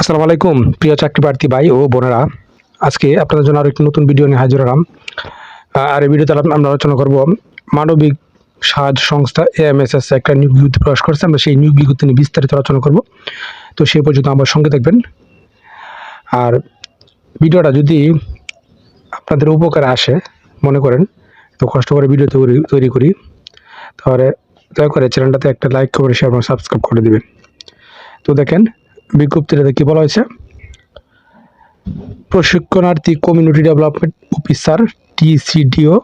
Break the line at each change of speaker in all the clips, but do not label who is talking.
আসসালামু আলাইকুম, প্রিয় চাকরি প্রার্থী ভাই ও বোনেরা। আজকে আপনাদের জন্য আরও একটি নতুন ভিডিও নিয়ে হাজির হলাম। আর এই ভিডিওতে আমরা আলোচনা করব মানবিক সাহায্য সংস্থা এএমএসএস একটা নিয়োগ বিজ্ঞপ্তি প্রকাশ করেছে। আমরা সেই নিয়োগ বিজ্ঞপ্তি নিয়ে বিস্তারিত আলোচনা করব। তো সেই পর্যন্ত আমার সঙ্গে দেখবেন আর ভিডিওটা যদি আপনাদের উপকারে আসে, মনে করেন, তো কষ্ট করে ভিডিও তৈরি তৈরি করি, তাহলে দয়া করে চ্যানেলটাতে একটা লাইক করে শেয়ার এবং সাবস্ক্রাইব করে দেবেন। তো দেখেন বিজ্ঞপ্তিটাতে কি বলা হয়েছে, প্রশিক্ষণার্থী কমিউনিটি ডেভেলপমেন্ট অফিসার, টিসিডিও,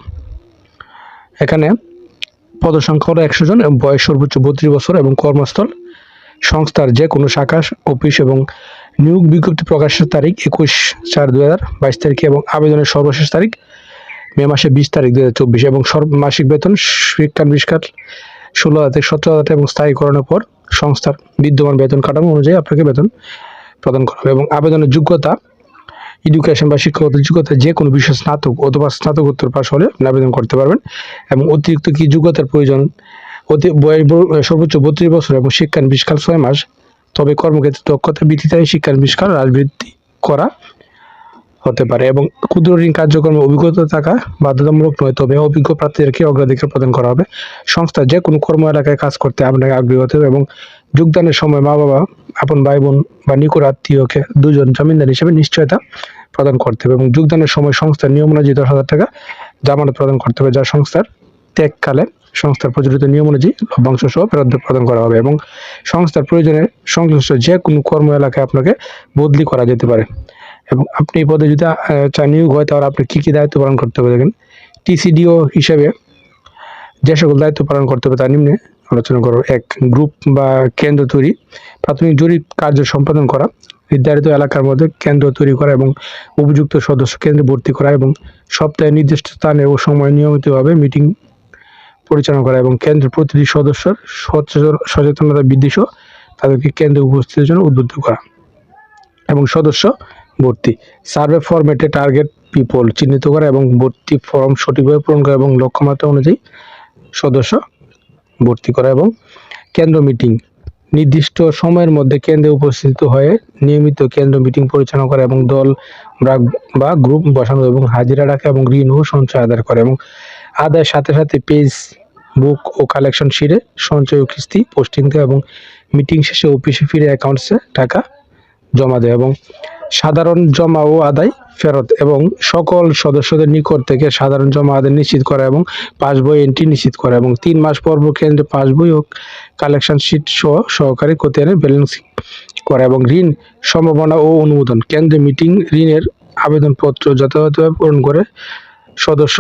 এখানে পদসংখ্যা হলো একশো জন এবং বয়স সর্বোচ্চ বত্রিশ বছর এবং কর্মস্থল সংস্থার যে কোনো শাখা, অফিস এবং নিয়োগ বিজ্ঞপ্তি প্রকাশের তারিখ একুশ চার দু হাজার বাইশ তারিখে এবং আবেদনের সর্বশেষ তারিখ মে মাসে বিশ তারিখ দু হাজার চব্বিশ এবং মাসিক বেতন শিক্ষান বিষ্কার ষোলো হাজার থেকে সতেরো হাজার এবং স্থায়ীকরণের পর সংস্থার বিদ্যমান বেতন কাঠামো অনুযায়ী আপনাকে বেতন প্রদান করা হবে এবং আবেদনের যোগ্যতা এডুকেশন বা শিক্ষাগত যোগ্যতা যে কোনো বিষয়ে স্নাতক অথবা স্নাতকোত্তর পাশ হলে আবেদন করতে পারবেন এবং অতিরিক্ত কি যোগ্যতার প্রয়োজন? অতি বয়স সর্বোচ্চ বত্রিশ বছর এবং শিক্ষান বিশকাল ছয় মাস। তবে কর্মক্ষেত্রে দক্ষতা ভিত্তিতে শিক্ষান বিশকাল রাজবৃত্তি করা হতে পারে এবং ক্ষুদ্র ঋণ কার্যক্রমে অভিজ্ঞতা থাকা বাধ্যতামূলক নয়, তবে অভিজ্ঞ প্রার্থীদেরকে অগ্রাধিকার প্রদান করা হবে। সংস্থা যে কোনো কর্ম এলাকায় কাজ করতে আপনাকে আগ্রহী হতে হবে এবং যোগদানের সময় মা বাবা আপন ভাই বোন বা নিকট আত্মীয়কে দুজন জামিনদার হিসেবে নিশ্চয়তা প্রদান করতে হবে এবং যোগদানের সময় সংস্থার নিয়ম অনুযায়ী দশ হাজার টাকা জামানত প্রদান করতে হবে, যা সংস্থার ত্যাগকালে সংস্থার প্রচলিত নিয়ম অনুযায়ী লভ্যাংশ সহ ফেরত প্রদান করা হবে এবং সংস্থার প্রয়োজনে সংশ্লিষ্ট যে কোনো কর্ম এলাকায় আপনাকে বদলি করা যেতে পারে। এবং আপনি এই পদে যদি নিয়োগ হয়, তাহলে আপনি কী কী দায়িত্ব পালন করতে হবে দেখেন। টিসিডিও হিসেবে যে সকল দায়িত্ব পালন করতে হবে তার নিম্নে আলোচনা করো। এক, গ্রুপ বা কেন্দ্র তৈরি, প্রাথমিক জরিপ কার্য সম্পাদন করা, নির্ধারিত এলাকার মধ্যে কেন্দ্র তৈরি করা এবং উপযুক্ত সদস্য কেন্দ্রে ভর্তি করা এবং সপ্তাহে নির্দিষ্ট স্থানে ও সময় নিয়মিতভাবে মিটিং পরিচালনা করা এবং কেন্দ্রের প্রতিটি সদস্যর সচেতন- সচেতনতা বৃদ্ধি সহ তাদেরকে কেন্দ্রে উপস্থিতির জন্য উদ্বুদ্ধ করা এবং সদস্য ভর্তি। সার্ভে ফরম্যাটে টার্গেট পিপল চিহ্নিত করা এবং ভর্তি ফর্ম সঠিকভাবে পূরণ করা এবং লক্ষ্যমাত্রা অনুযায়ী সদস্য ভর্তি করা এবং কেন্দ্র মিটিং নির্দিষ্ট সময়ের মধ্যে কেন্দ্রে উপস্থিত হয়ে নিয়মিত কেন্দ্র মিটিং পরিচালনা করা এবং দল বা- গ্রুপ বসানো এবং হাজিরা রাখা এবং ঋণ ও সঞ্চয় আদায় করে এবং আদায়ের সাথে সাথে পেজ বুক ও কালেকশন শিটে সঞ্চয় ও কিস্তি পোস্টিং দেওয়া এবং মিটিং শেষে অফিসে ফিরে অ্যাকাউন্টসে টাকা জমা দেয় এবং সাধারণ জমা ও আদায় ফেরত এবং সকল সদস্যদের নিকট থেকে সাধারণ জমা আদায় নিশ্চিত করা এবং পাসবই এন্ট্রি নিশ্চিত করা এবং তিন মাস পর পর কেন্দ্রে পাসবই ও কালেকশন শিট সহ সহকারী খতিয়ানে ব্যালেন্সিং করা এবং ঋণ সম্ভাবনা ও অনুমোদন। কেন্দ্রে মিটিং ঋণের আবেদনপত্র যথাযথভাবে পূরণ করে সদস্য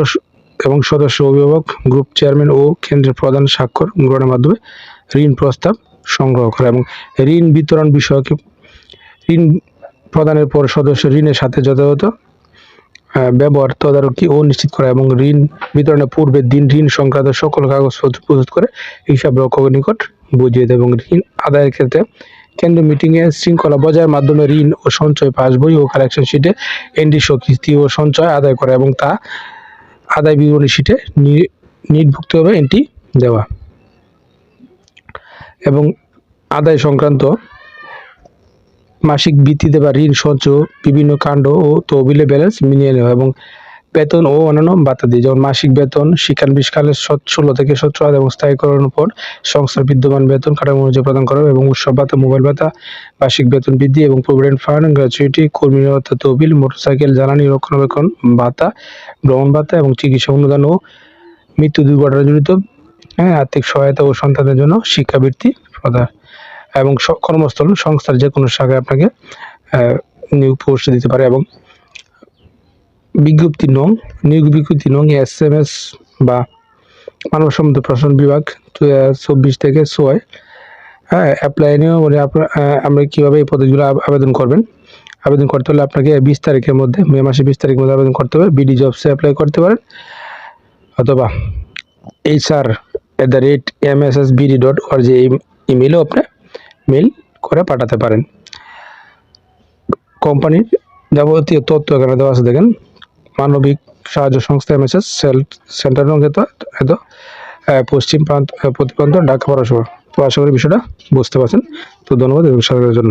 এবং সদস্য অভিভাবক গ্রুপ চেয়ারম্যান ও কেন্দ্রের প্রধান স্বাক্ষর গ্রহণের মাধ্যমে ঋণ প্রস্তাব সংগ্রহ করা এবং ঋণ বিতরণ বিষয়কে ঋণ প্রদানের পর সদস্য ঋণের সাথে যথাযথ ব্যবহার, তদারকি ও নিশ্চিত করা এবং ঋণ বিতরণের পূর্বে দিন ঋণ সংক্রান্ত সকল কাগজপত্র প্রস্তুত করে হিসাব রক্ষকের নিকট বুঝিয়ে দেয় এবং ঋণ আদায়ের ক্ষেত্রে কেন্দ্র মিটিংয়ে শৃঙ্খলা বজায়ের মাধ্যমে ঋণ ও সঞ্চয় পাসবই ও কালেকশন শিটে এনডি কিস্তি ও সঞ্চয় আদায় করা এবং তা আদায় বিবরণী শিটে নির্ভুক্তভাবে এনটি দেওয়া এবং আদায় সংক্রান্ত মাসিক ভিত্তিতে বা ঋণ সঞ্চয় বিভিন্ন কাণ্ড ও তহবিলে ব্যালেন্স মিলিয়ে নেওয়া এবং বেতন ও অন্যান্য ভাতা দিয়ে, যেমন মাসিক বেতন শিক্ষান বিশকালের ষোলো থেকে সতেরো হাজার এবং স্থায়ীকরণের পর সংস্থার বিদ্যমান বেতন কাঠামো অনুযায়ী প্রদান করা এবং উৎসব ভাতা, মোবাইল ভাতা বার্ষিক বেতন বৃদ্ধি এবং প্রভিডেন্ট ফান্ড, গ্র্যাচুইটি, কর্মী নিরাপত্তা তহবিল, মোটরসাইকেল, জ্বালানি রক্ষণাবেক্ষণ ভাতা, ভ্রমণ ভাতা এবং চিকিৎসা অনুদান ও মৃত্যু দুর্ঘটনাজনিত হ্যাঁ আর্থিক সহায়তা ও সন্তানের জন্য শিক্ষাবৃত্তি প্রদান। এবং কর্মস্থল, সংস্থার যে কোনো শাখায় আপনাকে নিয়োগ পোস্ট দিতে পারে এবং বিজ্ঞপ্তি নং, নিয়োগ বিজ্ঞপ্তি নং এস এম এস বা মানব সম্পদ প্রশাসন বিভাগ দু চব্বিশ থেকে ছয়। হ্যাঁ অ্যাপ্লাই নিয়েও মানে আপনার আমরা কীভাবে এই পদগুলো আবেদন করবেন? আবেদন করতে হলে আপনাকে বিশ তারিখের মধ্যে, মে মাসে বিশ তারিখের মধ্যে আবেদন করতে হবে। বিডি জবসে অ্যাপ্লাই করতে পারেন। অথবা HR at the rate M S S BD dot org যে ইমেলও আপনি মেল করে পাঠাতে পারেন। কোম্পানির যাবতীয় তথ্য এখানে দেওয়া আছে, দেখেন। মানবিক সাহায্য সংস্থা এমএসএস সেল সেন্টার রঙ এত এত পশ্চিম প্রান্ত প্রতিপ্রান্ত, ঢাকা পড়াশোনা তো আশা করি বিষয়টা বুঝতে পারছেন। তো ধন্যবাদ এবং সরকারের জন্য